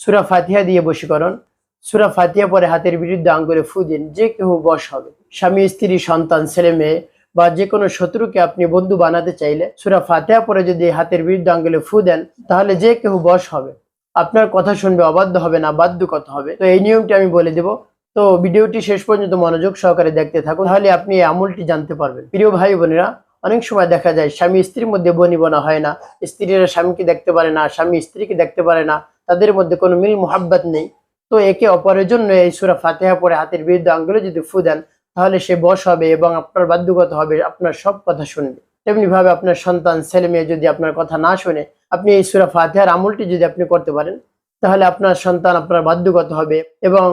সুরা ফাতিহা দিয়ে বশীকরণ। সুরা ফাতিহা পরে হাতের বিরুদ্ধে আঙ্গুলে ফু দিন, যে কেউ বশ হবে। স্বামী, স্ত্রী, সন্তান, ছেলে, মেয়ে বা যে কোনো শত্রুকে আপনি বন্ধু বানাতে চাইলে সুরা ফাতিহা পরে যদি হাতের বিরুদ্ধে আঙ্গুলে ফু দেন, তাহলে যে কেউ বশ হবে। আপনার কথা শুনবে, অবাধ্য হবে না বাধ্য কথা হবে। তো এই নিয়মটি আমি বলে দেব। তো ভিডিওটি শেষ পর্যন্ত মনোযোগ সহকারে দেখতে থাকুন, তাহলে আপনি এই আমলটি জানতে পারবেন। প্রিয় ভাই বোনেরা অনেক সময় দেখা যায় স্বামী স্ত্রীর মধ্যে বনিবনা হয় না। স্ত্রীরা স্বামীকে দেখতে পারে না, স্বামী স্ত্রীকে দেখতে পারে না, তাদের মধ্যে কোনো মিল মোহাব্বত নেই। তো একে অপরের জন্য এই সুরা ফাতেহা পরে হাতের বিরুদ্ধে আঙ্গুলে যদি ফু দেন, তাহলে সে বশ হবে এবং আপনার বাধ্যগত হবে, আপনার সব কথা শুনবে। তেমনি ভাবে আপনার সন্তান, ছেলে মেয়ে যদি আপনার কথা না শুনে, আপনি এই সুরা ফাতেহার আমলটি যদি আপনি করতে পারেন, তাহলে আপনার সন্তান আপনার বাধ্যগত হবে এবং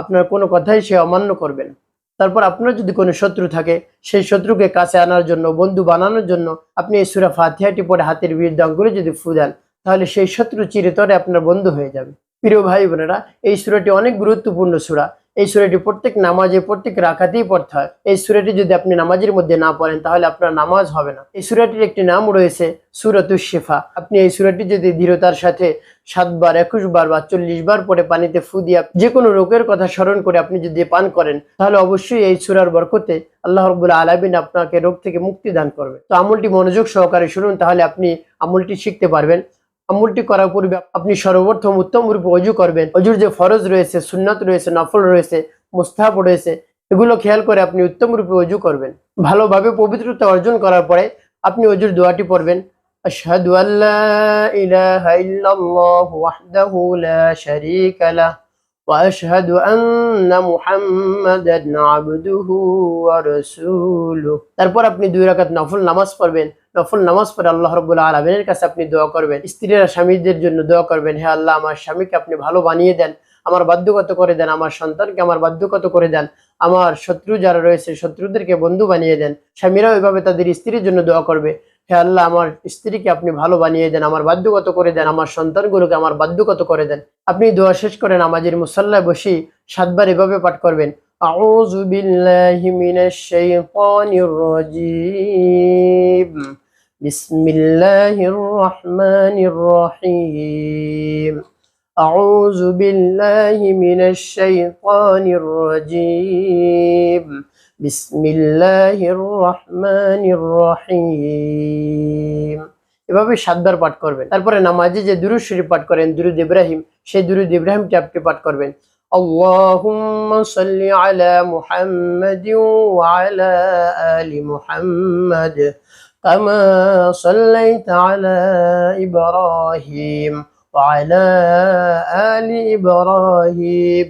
আপনার কোনো কথাই সে অমান্য করবে না। তারপর আপনার যদি কোনো শত্রু থাকে, সেই শত্রুকে কাছে আনার জন্য, বন্ধু বানানোর জন্য আপনি এই সুরা ফাতিহাটি পরে হাতের বিরুদ্ধে আঙ্গুলে যদি ফু দেন, তাহলে সেই শত্রু চিরতরে আপনার বন্ধু হয়ে যাবে। প্রিয় ভাই বোনেরা, এই সুরাটি অনেক গুরুত্বপূর্ণ সুরা। এই সুরাটি প্রত্যেক নামাজে, প্রত্যেক রাখাতেই পড়তে হয়। এই সুরাটি যদি আপনি নামাজের মধ্যে না পড়েন, তাহলে আপনার নামাজ হবে না। এই সুরাটির একটি নাম রয়েছে সুরাতুস শেফা। আপনি এই সুরাটি যদি দৃঢ়তার সাথে সাতবার একুশ বার বা চল্লিশ বার পরে পানিতে ফু দিয়ে যে কোনো রোগের কথা স্মরণ করে আপনি যদি পান করেন, তাহলে অবশ্যই এই সুরার বরকতে আল্লাহ রবুল্লা আলমিন আপনাকে রোগ থেকে মুক্তি দান করবে। তো আমলটি মনোযোগ সহকারে শুনুন, তাহলে আপনি আমলটি শিখতে পারবেন। আমলটি করার পূর্বে আপনি সর্বপ্রথম উত্তম রূপে অজু করবেন। অজুর যে ফরজ রয়েছে, সুন্নত রয়েছে, নফল রয়েছে, মুস্তাহাব রয়েছে, এগুলো খেয়াল করে আপনি উত্তম রূপে অজু করবেন। ভালোভাবে পবিত্রতা অর্জন করার পরে আপনি অজুর দোয়াটি পড়বেন। আশহাদু আল্লা ইলাহা ইল্লাল্লাহু ওয়াহদাহু লা শারীকা লাহ। وأشهد أن محمدا عبده ورسوله তারপর আপনি দুই রাকাত নফল নামাজ পড়বেন নফল নামাজ পড়ে আল্লাহ রব্বুল আলমিনের কাছে আপনি দোয়া করবেন স্ত্রীরা স্বামীদের জন্য দোয়া করবেন হে আল্লাহ আমার স্বামীকে আপনি ভালো বানিয়ে দেন আমার বাধ্যগত করে দেন আমার সন্তানকে আমার বাধ্যগত করে দেন আমার শত্রু যারা রয়েছে শত্রুদেরকে বন্ধু বানিয়ে দেন স্বামীরাও এভাবে তাদের স্ত্রীর জন্য দোয়া করবে হে আল্লাহ আমার স্ত্রীকে আপনি ভালো বানিয়ে দেন আমার বাধ্যগত করে দেন আমার সন্তানগুলোকে আমার বাধ্যগত করে দেন আপনি দোয়া শেষ করেন আমাদের মুসাল্লায় বসে সাতবার এভাবে পাঠ করবেন أعوذ بالله من الشيطان الرجيم بسم الله الرحمن الرحيم أعوذ بالله من الشيطان الرجيم بسم الله الرحمن الرحيم এভাবে সাতবার পাঠ করবেন তারপরে নামাজে যে দুরুদ শরীফ পাঠ করেন দুরুদ ইব্রাহিম সেই দুরুদ ইব্রাহিমটি আপনি পাঠ করবেন اللهم صل على محمد وعلى آل محمد كما صليت على إبراهيم وعلى آل إبراهيم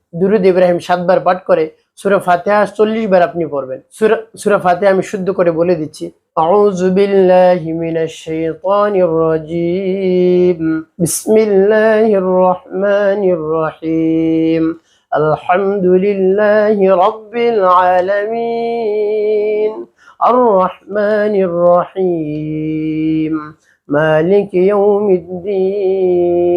দুরুদ ইব্রাহিম সাতবার পাঠ করে সুরা ফাতিহা চল্লিশ বার আপনি পড়বেন সুরা সুরা ফাতিহা আমি শুদ্ধ করে বলে দিচ্ছি أعوذ بالله من الشيطان الرجيم بسم الله الرحمن الرحيم الحمد لله رب العالمين الرحمن الرحيم مالك يوم الدين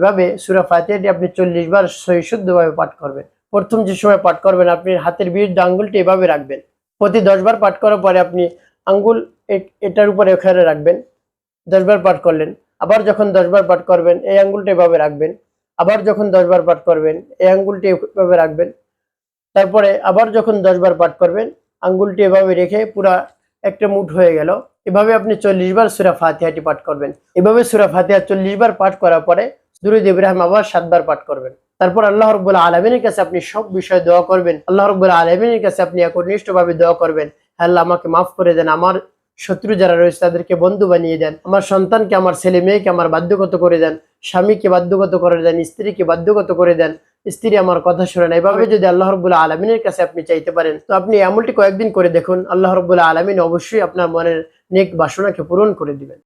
এভাবে সুরা ফাতিহাটি আপনি চল্লিশ বার সহি শুদ্ধভাবে পাঠ করবেন। প্রথম যে সময় পাঠ করবেন, আপনি হাতের বিরুদ্ধে আঙ্গুলটি এভাবে রাখবেন। প্রতি দশ বার পাঠ করার পরে আপনি আঙ্গুল এটার উপরে ওখানে রাখবেন। দশ বার পাঠ করলেন, আবার যখন দশ বার পাঠ করবেন, এই আঙ্গুলটা এভাবে রাখবেন। আবার যখন দশ বার পাঠ করবেন, এই আঙ্গুলটি এভাবে রাখবেন। তারপরে আবার যখন দশ বার পাঠ করবেন, আঙ্গুলটি এভাবে রেখে পুরা একটা মুঠ হয়ে গেল। এভাবে আপনি চল্লিশ বার সুরা ফাতিহাটি পাঠ করবেন। এভাবে সুরা ফাতিহা চল্লিশ বার পাঠ করার পরে দুরুদ ইব্রাহিম আবার সাতবার পাঠ করবেন। তারপর আল্লাহ রব্বুল্লাহ আলমিনের কাছে আপনি সব বিষয়ে দোয়া করবেন। আল্লাহ রব্বুল্লাহ আলমিনের কাছে আপনি একনিষ্ঠ ভাবে দোয়া করবেন। আল্লাহ, আমাকে মাফ করে দেন। আমার শত্রু যারা রয়েছে তাদেরকে বন্ধু বানিয়ে দেন। আমার সন্তানকে, আমার ছেলে মেয়েকে আমার বাধ্যগত করে দেন। স্বামীকে বাধ্যগত করে দেন। স্ত্রীকে বাধ্যগত করে দেন। স্ত্রী আমার কথা শুনে না। এভাবে যদি আল্লাহ রবুল্লাহ আলমিনের কাছে আপনি চাইতে পারেন, তো আপনি এমনটি কয়েকদিন করে দেখুন। আল্লাহ রবুল্লাহ আলমিন অবশ্যই আপনার মনের নেক বাসনাকে পূরণ করে দিবেন।